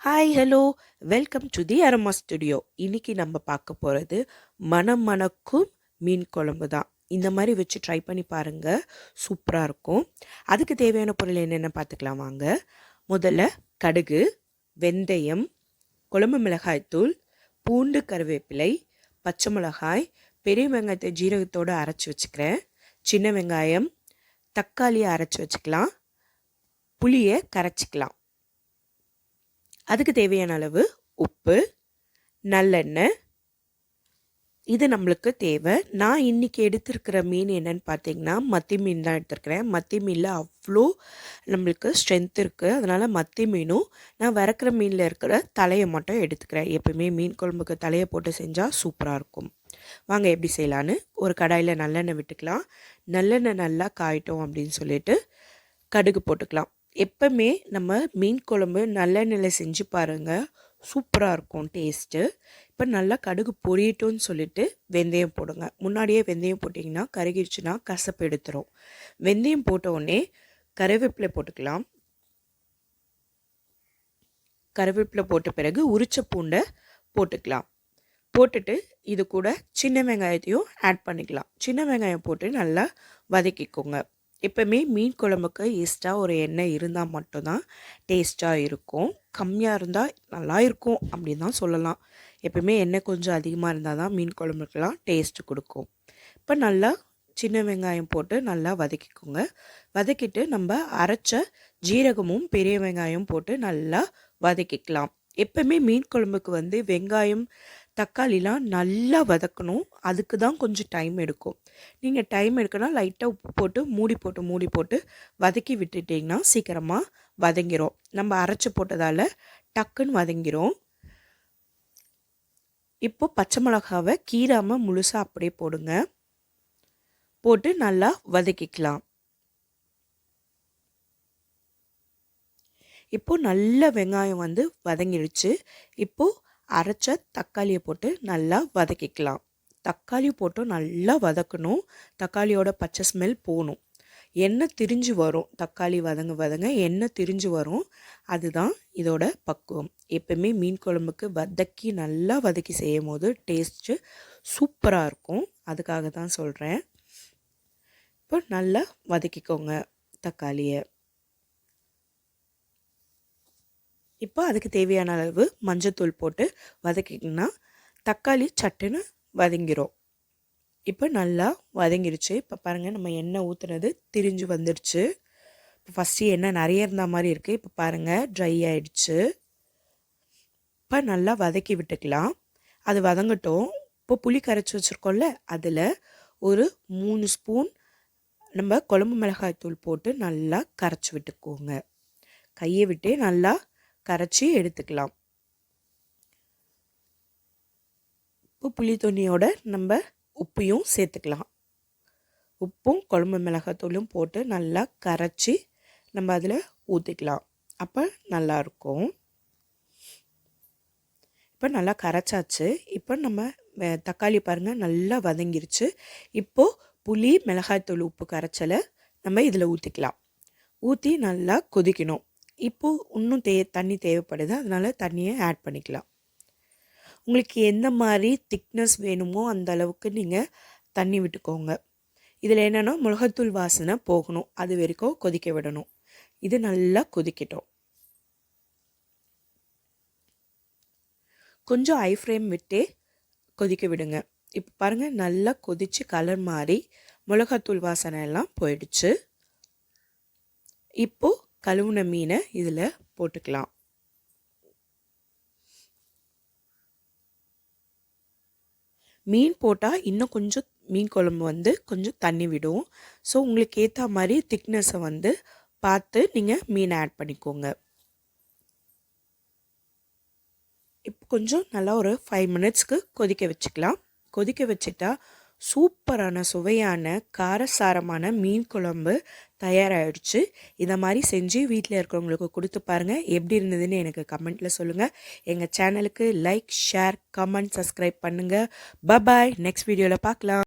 Hi hello welcome to the Arama studio இன்னைக்கு நம்ம பார்க்க போகிறது மனம் மணக்கும் மீன் குழம்பு தான். இந்த மாதிரி வச்சு ட்ரை பண்ணி பாருங்கள் சூப்பராக இருக்கும். அதுக்கு தேவையான பொருள் என்னென்ன பார்த்துக்கலாம் வாங்க. முதல்ல கடுகு வெந்தயம் குழம்பு மிளகாய் தூள் பூண்டு கருவேப்பிலை பச்சை மிளகாய் பெரிய வெங்காயத்தை ஜீரகத்தோடு அரைச்சி வச்சுக்கிறேன். சின்ன வெங்காயம் தக்காளியை அரைச்சி வச்சுக்கலாம். புளியை கரைச்சிக்கலாம். அதுக்கு தேவையான அளவு உப்பு நல்லெண்ணெய். இது நம்மளுக்கு தேவை. நான் இன்றைக்கி எடுத்திருக்கிற மீன் என்னன்னு பார்த்தீங்கன்னா மத்தி மீன் தான் எடுத்திருக்கிறேன். மத்தி மீனில் அவ்வளோ நம்மளுக்கு ஸ்ட்ரென்த் இருக்குது அதனால் மத்தி மீனும் நான் வறக்கிற மீனில் இருக்கிற தலையை மட்டும் எடுத்துக்கிறேன். எப்பவுமே மீன் குழம்புக்கு தலையை போட்டு செஞ்சால் சூப்பராக இருக்கும். வாங்க எப்படி செய்யலான்னு? ஒரு கடாயில் நல்லெண்ணெய் விட்டுக்கலாம். நல்லெண்ணெய் நல்லா காயிட்டோம் அப்படின்னு சொல்லிட்டு கடுகு போட்டுக்கலாம். எப்பவுமே நம்ம மீன் குழம்பு நல்லெண்ணெயில் செஞ்சு பாருங்கள் சூப்பராக இருக்கும் டேஸ்ட்டு. இப்போ நல்லா கடுகு பொரியட்டும்னு சொல்லிட்டு வெந்தயம் போடுங்க. முன்னாடியே வெந்தயம் போட்டிங்கன்னா கருகிடுச்சுன்னா கசப்பு எடுத்துரும். வெந்தயம் போட்ட உடனே கருவேப்பிலை போட்டுக்கலாம். கருவேப்பிலை போட்ட பிறகு உரிச்ச பூண்டை போட்டுக்கலாம். போட்டுட்டு இது கூட சின்ன வெங்காயத்தையும் ஆட் பண்ணிக்கலாம். சின்ன வெங்காயம் போட்டு நல்லா வதக்கிக்கோங்க. எப்போவுமே மீன் குழம்புக்கு ஈஸ்ட்டாக ஒரு எண்ணெய் இருந்தால் மட்டும்தான் டேஸ்ட்டாக இருக்கும். கம்மியாக இருந்தால் நல்லா இருக்கும் அப்படின்னு தான் சொல்லலாம். எப்போவுமே எண்ணெய் கொஞ்சம் அதிகமாக இருந்தால் தான் மீன் குழம்புக்கெலாம் டேஸ்ட்டு கொடுக்கும். இப்போ நல்லா சின்ன வெங்காயம் போட்டு நல்லா வதக்கிக்கோங்க. வதக்கிட்டு நம்ம அரைச்ச ஜீரகமும் பெரிய வெங்காயம் போட்டு நல்லா வதக்கிக்கலாம். எப்போவுமே மீன் குழம்புக்கு வந்து வெங்காயம் தக்காளிலாம் நல்லா வதக்கணும். அதுக்கு தான் கொஞ்சம் டைம் எடுக்கும். நீங்கள் டைம் எடுக்கணும் லைட்டாக உப்பு போட்டு மூடி போட்டு மூடி போட்டு வதக்கி விட்டுட்டிங்கன்னா சீக்கிரமாக வதங்கிரும். நம்ம அரைச்சி போட்டதால் டக்குன்னு வதங்கிரும். இப்போ பச்சை மிளகாவை கீராமல் முழுசாக அப்படியே போடுங்க. போட்டு நல்லா வதக்கிக்கலாம். இப்போது நல்ல வெங்காயம் வந்து வதங்கிடுச்சு இப்போது அரைச்ச தக்காளியை போட்டு நல்லா வதக்கிக்கலாம். தக்காளி போட்டு நல்லா வதக்கணும். தக்காளியோட பச்சை ஸ்மெல் போகணும் எண்ணெய் திரிஞ்சு வரும். தக்காளி வதங்க வதங்க எண்ணெய் திரிஞ்சு வரும். அதுதான் இதோட பக்குவம். எப்பவுமே மீன் குழம்புக்கு வதக்கி நல்லா வதக்கி செய்யும் போது டேஸ்ட்டு சூப்பராக இருக்கும். அதுக்காக தான் சொல்கிறேன் இப்போ நல்லா வதக்கிக்கோங்க தக்காளியை. இப்போ அதுக்கு தேவையான அளவு மஞ்சத்தூள் போட்டு வதக்கிங்கன்னா தக்காளி சட்டுன்னு வதங்கிரும். இப்போ நல்லா வதங்கிருச்சு. இப்போ பாருங்கள் நம்ம எண்ணெய் ஊற்றுனது திரிஞ்சு வந்துடுச்சு இப்போ ஃபஸ்ட்டு எண்ணெய் நிறைய இருந்த மாதிரி இருக்குது இப்போ பாருங்கள் ட்ரை ஆயிடுச்சு. இப்போ நல்லா வதக்கி விட்டுக்கலாம். அது வதங்கட்டும். இப்போ புளி கரைச்சி வச்சுருக்கோம்ல அதில் ஒரு மூணு ஸ்பூன் நம்ம குழம்பு மிளகாய் தூள் போட்டு நல்லா கரைச்சி விட்டுக்கோங்க. கையை விட்டே நல்லா கரைச்சி எடுத்துக்கலாம். உப்பு புளி துணியோட நம்ம உப்பையும் சேர்த்துக்கலாம். உப்பும் குழம்பு மிளகாத்தூளும் போட்டு நல்லா கரைச்சி நம்ம அதில் ஊற்றிக்கலாம் அப்போ நல்லாயிருக்கும் இப்போ நல்லா கரைச்சாச்சு. இப்போ நம்ம தக்காளி பாருங்கள் நல்லா வதங்கிருச்சு. இப்போது புளி மிளகாய்த்தூள் உப்பு கரைச்சலை நம்ம இதில் ஊற்றிக்கலாம் ஊற்றி நல்லா கொதிக்கணும். இப்போது இன்னும் தே தண்ணி தேவைப்படுது. அதனால் தண்ணியை ஆட் பண்ணிக்கலாம். உங்களுக்கு எந்த மாதிரி திக்னஸ் வேணுமோ அந்த அளவுக்கு நீங்கள் தண்ணி விட்டுக்கோங்க. இதில் என்னென்னா மிளகாத்தூள் வாசனை போகணும். அது வரைக்கும் கொதிக்க விடணும். இது நல்லா கொதிக்கட்டும். கொஞ்சம் ஐ ஃப்ரேம் விட்டே கொதிக்க விடுங்க. இப்போ பாருங்கள் நல்லா கொதித்து கலர் மாறி மிளகாத்தூள் வாசனை எல்லாம் போயிடுச்சு. இப்போது கழுவுன மீனை இதில் போட்டுக்கலாம். மீன் போட்டால் இன்னும் கொஞ்சம் மீன் குழம்பு வந்து கொஞ்சம் தண்ணி விடும். ஸோ உங்களுக்கு ஏற்ற மாதிரி திக்னஸை வந்து பார்த்து நீங்கள் மீனை ஆட் பண்ணிக்கோங்க. இப்போ கொஞ்சம் நல்லா ஒரு ஃபைவ் மினிட்ஸ்க்கு கொதிக்க வச்சுக்கலாம். கொதிக்க வச்சுட்டா சூப்பரான சுவையான காரசாரமான மீன் குழம்பு தயாராகிடுச்சு இதை மாதிரி செஞ்சு வீட்டில் இருக்கிறவங்களுக்கு கொடுத்து பாருங்கள் எப்படி இருந்ததுன்னு எனக்கு கமெண்ட்டில் சொல்லுங்கள் எங்கள் சேனலுக்கு லைக் ஷேர் கமெண்ட் சப்ஸ்கிரைப் பண்ணுங்கள் பபாய். நெக்ஸ்ட் வீடியோவில் பார்க்கலாம்